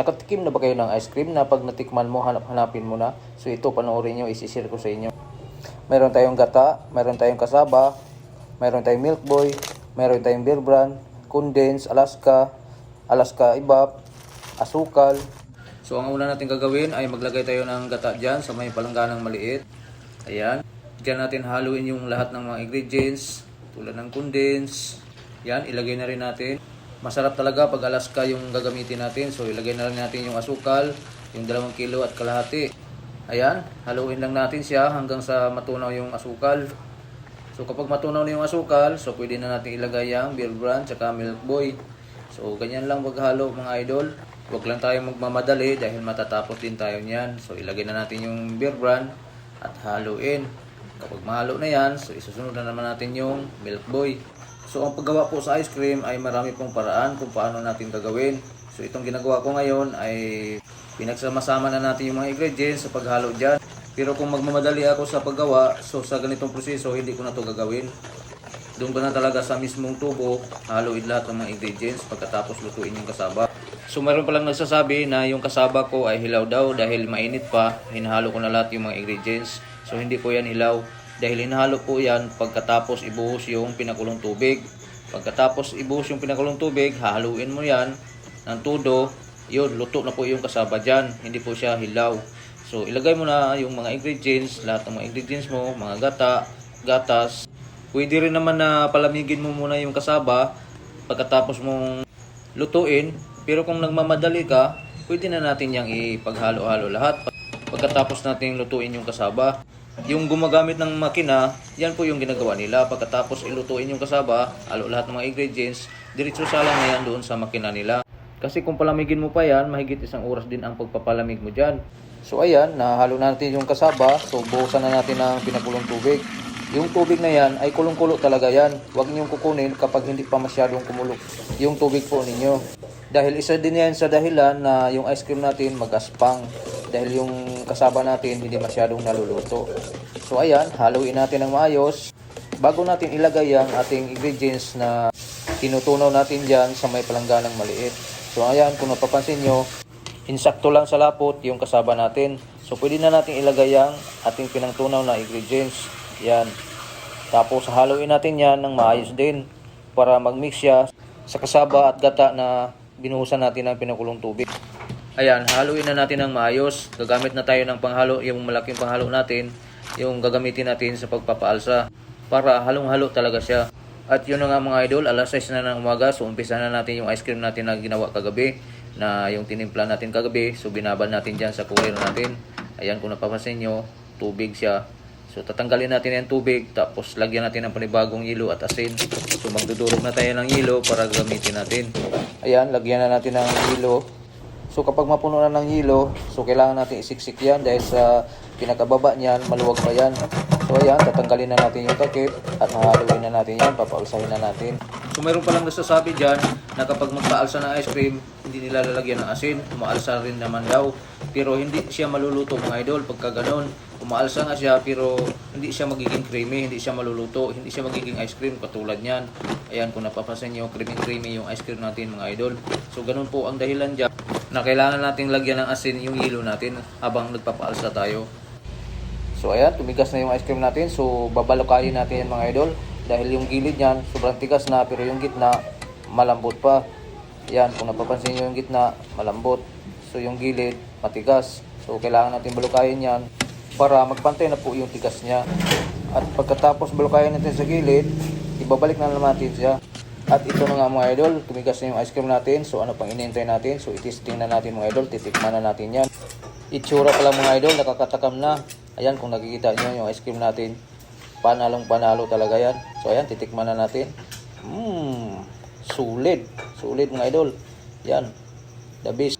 Nakatikim na ba kayo ng ice cream na pag natikman mo, hanap hanapin mo na? So ito, panoorin nyo, isi-share ko sa inyo. Meron tayong gata, meron tayong kasaba, meron tayong milk boy, meron tayong beer brand, condense, Alaska, Alaska ibap, asukal. So ang una natin gagawin ay maglagay tayo ng gata dyan sa may palangganang maliit. Ayan. Diyan natin haluin yung lahat ng mga ingredients tulad ng condense. Yan, ilagay na rin natin. Masarap talaga pag Alaska yung gagamitin natin. So ilagay na rin natin yung asukal, yung dalawang kilo at kalahati. Ayan, haluin lang natin siya hanggang sa matunaw yung asukal. So kapag matunaw na yung asukal, so pwede na natin ilagay yung beer brand tsaka milk boy. So ganyan lang maghalo mga idol. Huwag lang tayo magmamadali dahil matatapos din tayo niyan. So ilagay na natin yung beer brand at haluin. Kapag mahalo na yan, so isusunod na naman natin yung milk boy. So ang paggawa po sa ice cream ay marami pong paraan kung paano natin gagawin. So itong ginagawa ko ngayon ay pinagsama-sama na natin yung mga ingredients sa paghalo dyan. Pero kung magmamadali ako sa paggawa, so sa ganitong proseso hindi ko na to gagawin. Doon ko na talaga sa mismong tubo, haluin lahat ng mga ingredients pagkatapos lutuin yung kasaba. So meron palang nagsasabi na yung kasaba ko ay hilaw daw dahil mainit pa, hinahalo ko na lahat yung mga ingredients. So hindi po yan hilaw dahil hinahalo po yan pagkatapos ibuhos yung pinakulong tubig. Pagkatapos ibuhos yung pinakulong tubig, hahaluin mo yan ng tudo, yun, luto na po yung kasaba dyan. Hindi po siya hilaw. So ilagay mo na yung mga ingredients, lahat ng mga ingredients mo, mga gata, gatas. Pwede rin naman na palamigin mo muna yung kasaba pagkatapos mong lutuin. Pero kung nagmamadali ka, pwede na natin yung ipaghalo-halo lahat. Pagkatapos natin lutuin yung kasaba. Yung gumagamit ng makina, yan po yung ginagawa nila. Pagkatapos ilutuin yung kasaba, halo lahat ng mga ingredients, diretso sala na yan doon sa makina nila. Kasi kung palamigin mo pa yan, mahigit isang oras din ang pagpapalamig mo dyan. So ayan, nahalo natin yung kasaba. So buhusan na natin ng pinakulong tubig. Yung tubig na yan ay kulong-kulo talaga yan. Huwag niyong kukunin kapag hindi pa masyadong kumulo yung tubig po ninyo. Dahil isa din yan sa dahilan na yung ice cream natin magaspang. Dahil yung kasaba natin hindi masyadong naluluto. So ayan, haluin natin ng maayos. Bago natin ilagay ang ating ingredients na tinutunaw natin dyan sa may palangganang maliit. So ayan, kung napapansin nyo, insakto lang sa lapot yung kasaba natin. So pwede na natin ilagay ang ating pinangtunaw na ingredients. Yan. Tapos haluin natin yan ng maayos din para magmix siya sa kasaba at gata na binuhusan natin ng pinakulong tubig. Ayan, haluin na natin ng maayos. Gagamit na tayo ng panghalo, yung malaking panghalo natin, yung gagamitin natin sa pagpapaalsa para halong-halo talaga siya. At yun na nga mga idol, alas 6 na ng umaga, so umpisa na natin yung ice cream natin na ginawa kagabi, na yung tinimpla natin kagabi, so binabal natin dyan sa cooler natin. Ayan, kung napapansin nyo, tubig siya. So tatanggalin natin yung tubig, tapos lagyan natin ng panibagong yelo at asin. So magdudurog na tayo ng yelo para gamitin natin. Ayan, lagyan na natin ng yelo. So kapag mapuno na ng yelo, so kailangan natin isiksik yan dahil sa pinakababa niyan, maluwag pa yan. So ayan, tatanggalin na natin yung takip at hahaluin na natin yan, papausahin na natin. So meron palang nasasabi dyan na kapag magpaalsa ng ice cream, hindi nila lalagyan ng asin, umaalsa rin naman daw. Pero hindi siya maluluto mga idol pagka ganon. Umaalsa nga siya pero hindi siya magiging creamy, hindi siya maluluto, hindi siya magiging ice cream katulad niyan. Ayan kung napapansin nyo, creamy creamy yung ice cream natin mga idol. So ganun po ang dahilan dyan na kailangan nating lagyan ng asin yung yelo natin habang nagpapaalsa tayo. So ayan, tumigas na yung ice cream natin. So babalokayin natin yan mga idol. Dahil yung gilid niyan, sobrang tigas na pero yung gitna, malambot pa. Yan, kung napapansin nyo yung gitna, malambot. So yung gilid, matigas. So kailangan natin balukayin yan para magpantay na po yung tigas niya. At pagkatapos balukayin natin sa gilid, ibabalik na naman natin siya. At ito na nga mga idol, tumigas na yung ice cream natin. So ano pang inintay natin? So itisting na natin mga idol, titikman na natin yan. Itsura pa lang mga idol, nakakatakam na. Ayan, kung nakikita nyo yung ice cream natin, panalong panalo talaga yan. So ayan, titikman na natin. Mmm, sulit. Sulit mga idol. Yan, the best.